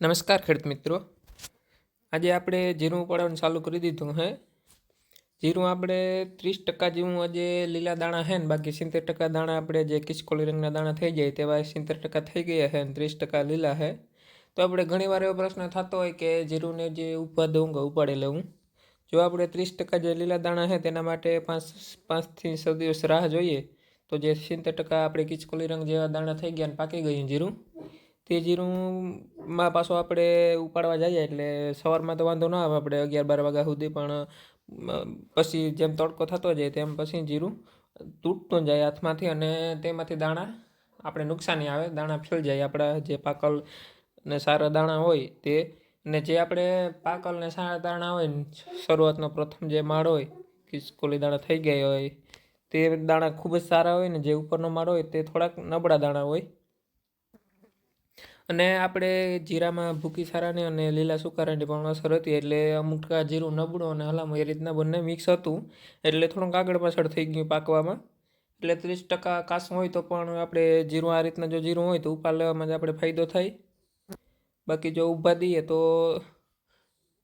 નમસ્કાર ખેડૂત મિત્રો. આજે આપણે જીરું ઉપાડવાનું ચાલુ કરી દીધું હે. જીરું આપણે ત્રીસ ટકા જેવું આજે લીલા દાણા હે ને, બાકી સિત્તેર ટકા દાણા આપણે જે કિસકોલી રંગના દાણા થઈ જાય તેવા સિત્તેર ટકા થઈ ગયા છે ને, ત્રીસ ટકા લીલા હે. તો આપણે ઘણીવાર એવો પ્રશ્ન થતો હોય કે જીરુંને જે ઉપાડ દઉં કે ઉપાડી લેવું જો આપણે ત્રીસ ટકા જે લીલા દાણા છે તેના માટે પાંચ પાંચથી છ દિવસ રાહ જોઈએ, તો જે સિત્તેર ટકા આપણે કિચકોલી રંગ જેવા દાણા થઈ ગયા ને પાકી ગયું જીરું. તે જીરુંમાં પાછો આપણે ઉપાડવા જઈએ એટલે સવારમાં તો વાંધો ના આવે, આપણે અગિયાર બાર વાગ્યા સુધી પણ પછી જેમ તડકો થતો જાય તેમ પછી જીરું તૂટતું જાય હાથમાંથી અને તેમાંથી દાણા આપણે નુકસાની આવે, દાણા ફેલ જાય. આપણા જે પાકલ ને સારા દાણા હોય તે ને જે આપણે પાકલ ને સારા દાણા હોય શરૂઆતનો પ્રથમ જે માળ હોય કિસકોલી દાણા થઈ ગયા હોય, તે દાણા ખૂબ જ સારા હોય ને જે ઉપરનો માળ હોય તે થોડાક નબળા દાણા હોય અને આપણે જીરામાં ભૂકી સારાની અને લીલા સુકારાની પણ અસર હતી એટલે અમુક ટકા જીરું નબળું અને હલામું એ રીતના બંને મિક્સ હતું. એટલે થોડુંક આગળ પાછળ થઈ ગયું પાકવામાં. એટલે ત્રીસ ટકા કાસું હોય તો પણ આપણે જીરું, આ રીતના જો જીરું હોય તો ઉપાડ લેવામાં જ આપણે ફાયદો થાય. બાકી જો ઊભા દઈએ તો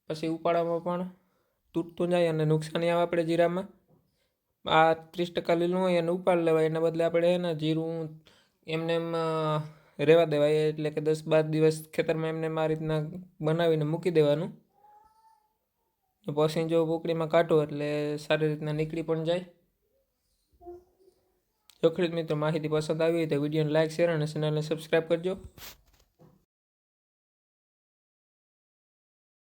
પછી ઉપાડવામાં પણ તૂટતું જાય અને નુકસાની આવે આપણે જીરામાં. આ ત્રીસ ટકા લીલું હોય અને ઉપાડ લેવાય, એના બદલે આપણે એને જીરું એમને એમ રહેવા દેવાય, એટલે કે દસ બાર દિવસ ખેતરમાં એમને એમ આ રીતના બનાવીને મૂકી દેવાનું. પછી જો પોકડીમાં કાઢો એટલે સારી રીતના નીકળી પણ જાય. જો ખેડૂત મિત્રો માહિતી પસંદ આવી હોય તો વિડીયોને લાઇક શેર અને ચેનલને સબસ્ક્રાઈબ કરજો.